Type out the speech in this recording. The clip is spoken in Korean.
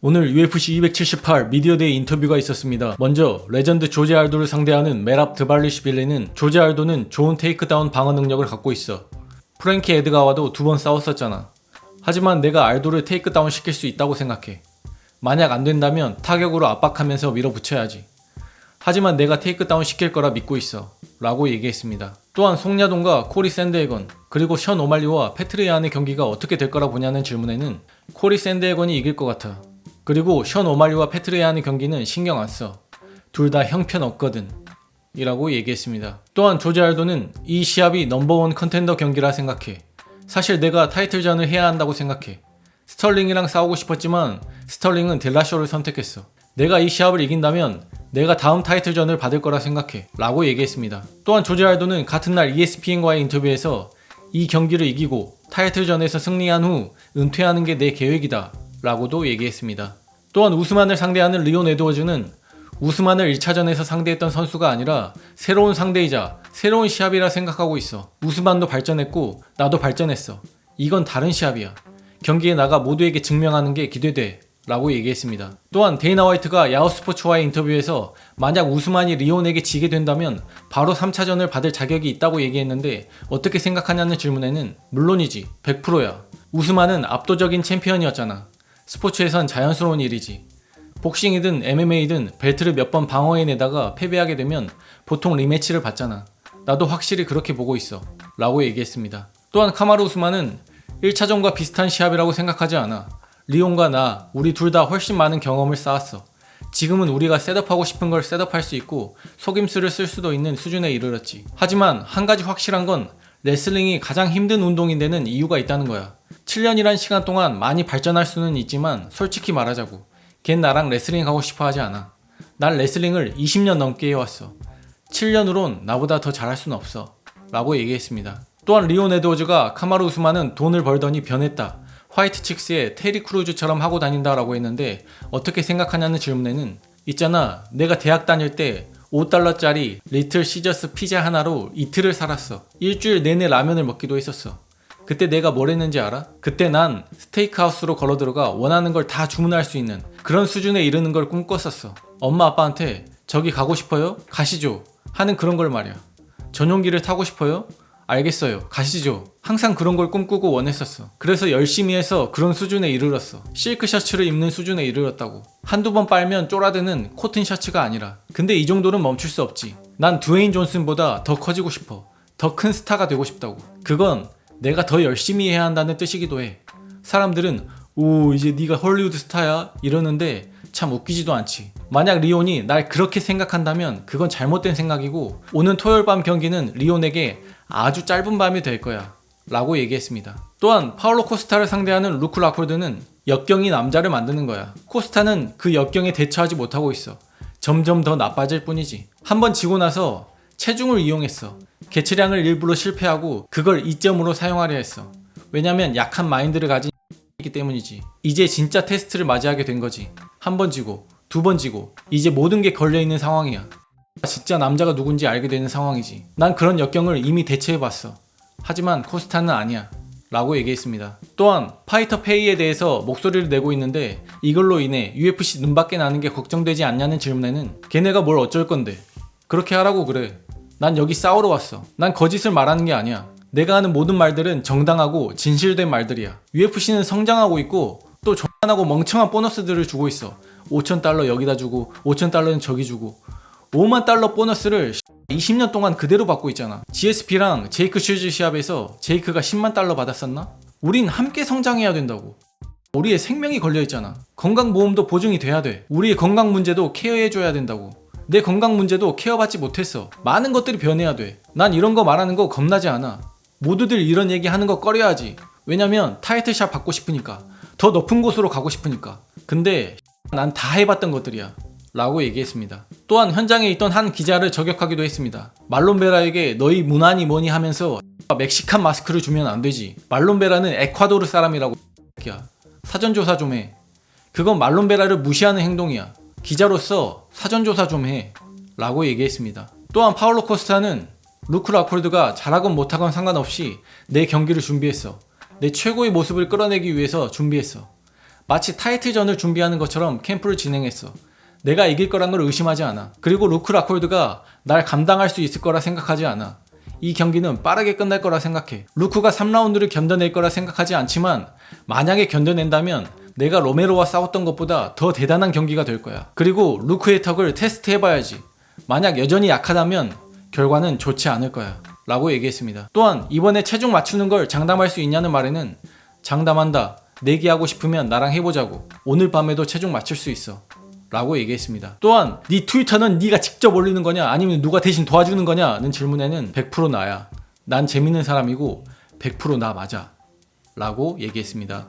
오늘 UFC 278 미디어데이 인터뷰가 있었습니다. 먼저 레전드 조제 알도를 상대하는 메랍 드발리시빌리는 조제 알도는 좋은 테이크다운 방어 능력을 갖고 있어. 프랭키 에드가와도 두 번 싸웠었잖아. 하지만 내가 알도를 테이크다운 시킬 수 있다고 생각해. 만약 안 된다면 타격으로 압박하면서 밀어붙여야지. 하지만 내가 테이크다운 시킬 거라 믿고 있어. 라고 얘기했습니다. 또한 송야동과 코리 샌드에건 그리고 션 오말리와 패트리안의 경기가 어떻게 될 거라 보냐는 질문에는 코리 샌드에건이 이길 것 같아. 그리고 션 오말리와 패트리안의 경기는 신경 안 써. 둘 다 형편없거든. 이라고 얘기했습니다. 또한 조지 알도는 이 시합이 넘버원 컨텐더 경기라 생각해. 사실 내가 타이틀전을 해야 한다고 생각해. 스털링이랑 싸우고 싶었지만 스털링은 딜라쇼를 선택했어. 내가 이 시합을 이긴다면 내가 다음 타이틀전을 받을 거라 생각해. 라고 얘기했습니다. 또한 조지 알도는 같은 날 ESPN과의 인터뷰에서 이 경기를 이기고 타이틀전에서 승리한 후 은퇴하는 게 내 계획이다. 라고도 얘기했습니다. 또한 우스만을 상대하는 리온 에드워즈는 우스만을 1차전에서 상대했던 선수가 아니라 새로운 상대이자 새로운 시합이라 생각하고 있어. 우스만도 발전했고 나도 발전했어. 이건 다른 시합이야. 경기에 나가 모두에게 증명하는 게 기대돼. 라고 얘기했습니다. 또한 데이나 화이트가 야후 스포츠와의 인터뷰에서 만약 우스만이 리온에게 지게 된다면 바로 3차전을 받을 자격이 있다고 얘기했는데 어떻게 생각하냐는 질문에는 물론이지 100%야. 우스만은 압도적인 챔피언이었잖아. 스포츠에선 자연스러운 일이지. 복싱이든 MMA든 벨트를 몇 번 방어해내다가 패배하게 되면 보통 리매치를 받잖아. 나도 확실히 그렇게 보고 있어. 라고 얘기했습니다. 또한 카마루 우스만은 1차전과 비슷한 시합이라고 생각하지 않아. 리온과 나, 우리 둘 다 훨씬 많은 경험을 쌓았어. 지금은 우리가 셋업하고 싶은 걸 셋업할 수 있고 속임수를 쓸 수도 있는 수준에 이르렀지. 하지만 한 가지 확실한 건 레슬링이 가장 힘든 운동인 데는 이유가 있다는 거야. 7년이란 시간 동안 많이 발전할 수는 있지만 솔직히 말하자고. 걘 나랑 레슬링 하고 싶어 하지 않아. 난 레슬링을 20년 넘게 해왔어. 7년으론 나보다 더 잘할 수는 없어. 라고 얘기했습니다. 또한 리온 에드워즈가 카마루 우스만은 돈을 벌더니 변했다. 화이트 칙스의 테리 크루즈처럼 하고 다닌다라고 했는데 어떻게 생각하냐는 질문에는 있잖아 내가 대학 다닐 때 5달러짜리 리틀 시저스 피자 하나로 이틀을 살았어 일주일 내내 라면을 먹기도 했었어 그때 내가 뭘 했는지 알아? 그때 난 스테이크하우스로 걸어 들어가 원하는 걸 다 주문할 수 있는 그런 수준에 이르는 걸 꿈꿨었어 엄마 아빠한테 저기 가고 싶어요? 가시죠 하는 그런 걸 말이야 전용기를 타고 싶어요? 알겠어요. 가시죠. 항상 그런 걸 꿈꾸고 원했었어. 그래서 열심히 해서 그런 수준에 이르렀어. 실크 셔츠를 입는 수준에 이르렀다고. 한두 번 빨면 쪼라드는 코튼 셔츠가 아니라. 근데 이 정도는 멈출 수 없지. 난 드웨인 존슨보다 더 커지고 싶어. 더 큰 스타가 되고 싶다고. 그건 내가 더 열심히 해야 한다는 뜻이기도 해. 사람들은 오 이제 네가 헐리우드 스타야 이러는데 참 웃기지도 않지. 만약 리온이 날 그렇게 생각한다면 그건 잘못된 생각이고 오는 토요일 밤 경기는 리온에게 아주 짧은 밤이 될 거야. 라고 얘기했습니다. 또한 파울로 코스타를 상대하는 루크 라콜드는 역경이 남자를 만드는 거야. 코스타는 그 역경에 대처하지 못하고 있어. 점점 더 나빠질 뿐이지. 한번 지고 나서 체중을 이용했어. 개체량을 일부러 실패하고 그걸 이점으로 사용하려 했어. 왜냐면 약한 마인드를 가진 이기 때문이지. 이제 진짜 테스트를 맞이하게 된 거지. 한 번 지고, 두 번 지고, 이제 모든 게 걸려있는 상황이야. 진짜 남자가 누군지 알게 되는 상황이지. 난 그런 역경을 이미 대처해봤어. 하지만 코스타는 아니야. 라고 얘기했습니다. 또한 파이터 페이에 대해서 목소리를 내고 있는데 이걸로 인해 UFC 눈밖에 나는 게 걱정되지 않냐는 질문에는 걔네가 뭘 어쩔 건데 그렇게 하라고 그래. 난 여기 싸우러 왔어. 난 거짓을 말하는 게 아니야. 내가 하는 모든 말들은 정당하고 진실된 말들이야. UFC는 성장하고 있고 또 정한하고 멍청한 보너스들을 주고 있어. 5천 달러 여기다 주고 5천 달러는 저기 주고 5만 달러 보너스를 20년 동안 그대로 받고 있잖아. GSP랑 제이크 슈즈 시합에서 제이크가 10만 달러 받았었나? 우린 함께 성장해야 된다고. 우리의 생명이 걸려 있잖아. 건강보험도 보증이 돼야 돼. 우리의 건강 문제도 케어해줘야 된다고. 내 건강 문제도 케어받지 못했어. 많은 것들이 변해야 돼. 난 이런 거 말하는 거 겁나지 않아. 모두들 이런 얘기 하는 거 꺼려야지. 왜냐면 타이틀샷 받고 싶으니까. 더 높은 곳으로 가고 싶으니까. 근데 난 다 해봤던 것들이야. 라고 얘기했습니다. 또한 현장에 있던 한 기자를 저격하기도 했습니다. 말론베라에게 너희 문안이 뭐니 하면서 멕시칸 마스크를 주면 안 되지. 말론베라는 에콰도르 사람이라고 야 사전조사 좀 해. 그건 말론베라를 무시하는 행동이야. 기자로서 사전조사 좀 해. 라고 얘기했습니다. 또한 파울로 코스타는 루크 라콜드가 잘하건 못하건 상관없이 내 경기를 준비했어. 내 최고의 모습을 끌어내기 위해서 준비했어. 마치 타이틀전을 준비하는 것처럼 캠프를 진행했어. 내가 이길 거란 걸 의심하지 않아. 그리고 루크 라콜드가 날 감당할 수 있을 거라 생각하지 않아. 이 경기는 빠르게 끝날 거라 생각해. 루크가 3라운드를 견뎌낼 거라 생각하지 않지만 만약에 견뎌낸다면 내가 로메로와 싸웠던 것보다 더 대단한 경기가 될 거야. 그리고 루크의 턱을 테스트 해봐야지. 만약 여전히 약하다면 결과는 좋지 않을 거야. 라고 얘기했습니다. 또한 이번에 체중 맞추는 걸 장담할 수 있냐는 말에는 장담한다. 내기하고 싶으면 나랑 해보자고. 오늘 밤에도 체중 맞출 수 있어. 라고 얘기했습니다. 또한 네 트위터는 네가 직접 올리는 거냐 아니면 누가 대신 도와주는 거냐는 질문에는 100% 나야. 난 재밌는 사람이고 100%나 맞아. 라고 얘기했습니다.